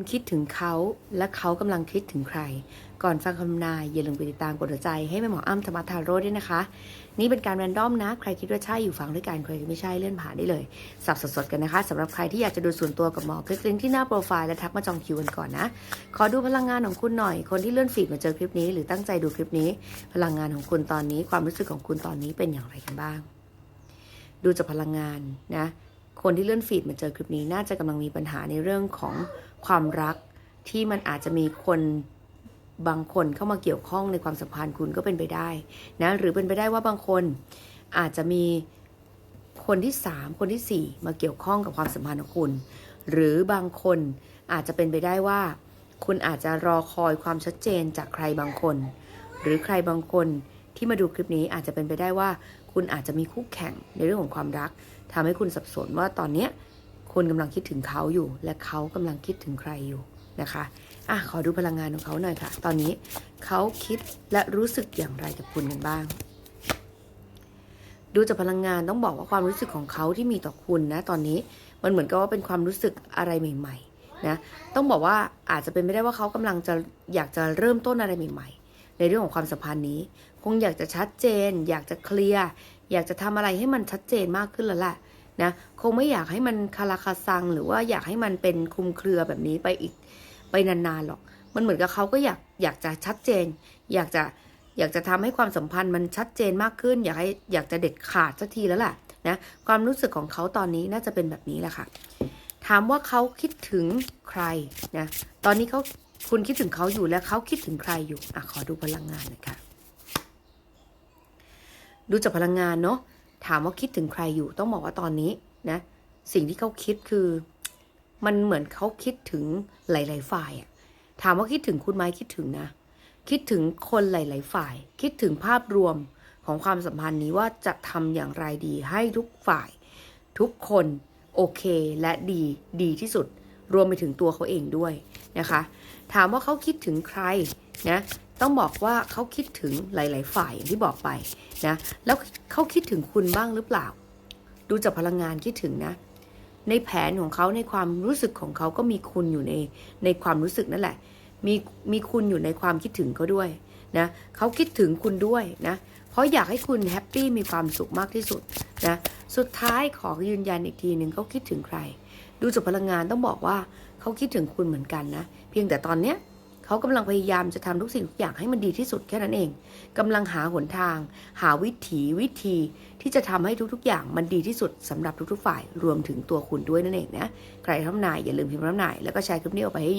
คุณคิดถึงเขาและเขากำลังคิดถึงใคร ก่อนฟังคำนายอย่าลืมไปติดตามกดหัวใจให้แม่หมออ้ำธรรมทาโร่ด้วยนะคะ นี่เป็นการแรนดอมนะ ใครคิดว่าใช่อยู่ฟังด้วยกันใครไม่ใช่เลื่อนผ่านได้เลย สับสดๆกันนะคะสำหรับใครที่อยากจะดูส่วนตัวกับหมอคลิกลิงก์ที่หน้าโปรไฟล์และทักมาจองคิวกันก่อนนะ ขอดูพลังงานของคุณหน่อย คนที่เลื่อนฟีดมาเจอคลิปนี้ หรือตั้งใจดูคลิปนี้ พลังงานของคุณตอนนี้ ความรู้สึกของคุณตอนนี้เป็นอย่างไรกันบ้าง ดูจากพลังงานนะ คนที่เลื่อนฟีดมาเจอคลิปนี้น่าจะกำลังมีปัญหาในเรื่องของความรัก ที่มันอาจจะมีคนบางคนเข้ามาเกี่ยวข้องในความสัมพันธ์คุณก็เป็นไปได้นะหรือเป็นไปได้ว่าบางคนอาจจะมีคนที่สามคนที่สี่มาเกี่ยวข้องกับความสัมพันธ์ของคุณ หรือบางคนอาจจะเป็นไปได้ว่า คุณอาจจะรอคอยความชัดเจนจากใครบางคน หรือใครบางคน ที่มาดูคลิปนี้อาจจะเป็นไปได้ว่า คุณอาจจะมีคู่แข่งในเรื่องของความรักทำให้คุณสับสนว่าตอนเนี้ยคุณกำลังคิดถึงเขาอยู่ และเขากำลังคิดถึงใครอยู่นะคะอะขอดูพลังงานของเขาหน่อยค่ะ ตอนนี้เขาคิดและรู้สึกอย่างไรกับคุณกันบ้าง ดูจากพลังงานต้องบอกว่าความรู้สึกของเขาที่มีต่อคุณนะ ตอนนี้มันเหมือนกับว่าเป็นความรู้สึกอะไรใหม่ ๆ นะ ต้องบอกว่าอาจจะเป็นไม่ได้ว่าเขากำลังจะอยากจะเริ่มต้นอะไรใหม่ ๆ ในเรื่องของความสัมพันธ์นี้ คงอยากจะชัดเจน อยากจะเคลียร์อยากจะทำอะไรให้มันชัดเจนมากขึ้นแล้วแหละนะคงไม่อยากให้มันคาราคาซัง หรือว่าอยากให้มันเป็นคุมเครือแบบนี้ไปอีกไปนานๆหรอก มันเหมือนกับเขาก็อยากอยากจะชัดเจน อยากจะอยากจะทำให้ความสัมพันธ์มันชัดเจนมากขึ้น อยากให้อยากจะเด็ดขาดสักทีแล้วแหละนะความรู้สึกของเขาตอนนี้น่าจะเป็นแบบนี้แหละค่ะถามว่าเขาคิดถึงใครนะตอนนี้เขา คุณคิดถึงเขาอยู่แล้วเขาคิดถึงใครอยู่อะขอดูพลังงานหน่อยค่ะ ดูจากพลังงานเนาะถามว่าคิดถึงใครอยู่ ต้องบอกว่าตอนนี้นะ สิ่งที่เขาคิดคือ มันเหมือนเขาคิดถึงหลาย ๆ ฝ่ายอะถามว่าคิดถึงคุณไหมคิดถึงนะ คิดถึงคนหลาย ๆ ฝ่าย คิดถึงภาพรวมของความสัมพันธ์นี้ว่าจะทำอย่างไรดีให้ทุกฝ่าย ทุกคนโอเคและดีดีที่สุด รวมไปถึงตัวเขาเองด้วย นะคะ ถามว่าเขาคิดถึงใครนะต้องบอกว่าเขาคิดถึงหลาย ๆ ฝ่ายอย่างที่บอกไปนะแล้วเขาคิดถึงคุณบ้างหรือเปล่า ดูจากพลังงานคิดถึงนะ ในแผนของเขาในความรู้สึกของเขาก็มีคุณอยู่ในในความรู้สึกนั่นแหละ มีมีคุณอยู่ในความคิดถึงเขาด้วยนะเขาคิดถึงคุณด้วยนะเพราะอยากให้คุณแฮปปี้มีความสุขมากที่สุดนะสุดท้ายขอยืนยันอีกทีหนึ่งเขาคิดถึงใคร ดูจากพลังงานต้องบอกว่าเขาคิดถึงคุณเหมือนกันนะ เพียงแต่ตอนเนี้ยเขากำลังพยายามจะทำทุกสิ่งทุกอย่างให้มันดีที่สุดแค่นั้นเองกำลังหาหนทาง หาวิถีวิธีที่จะทำให้ทุกๆ อย่างมันดีที่สุดสำหรับทุกๆฝ่ายรวมถึงตัวคุณด้วยนั่นเองนะใครทำนายอย่าลืมพิมพ์ทำนายแล้วก็แชร์คลิปนี้ออกไปให้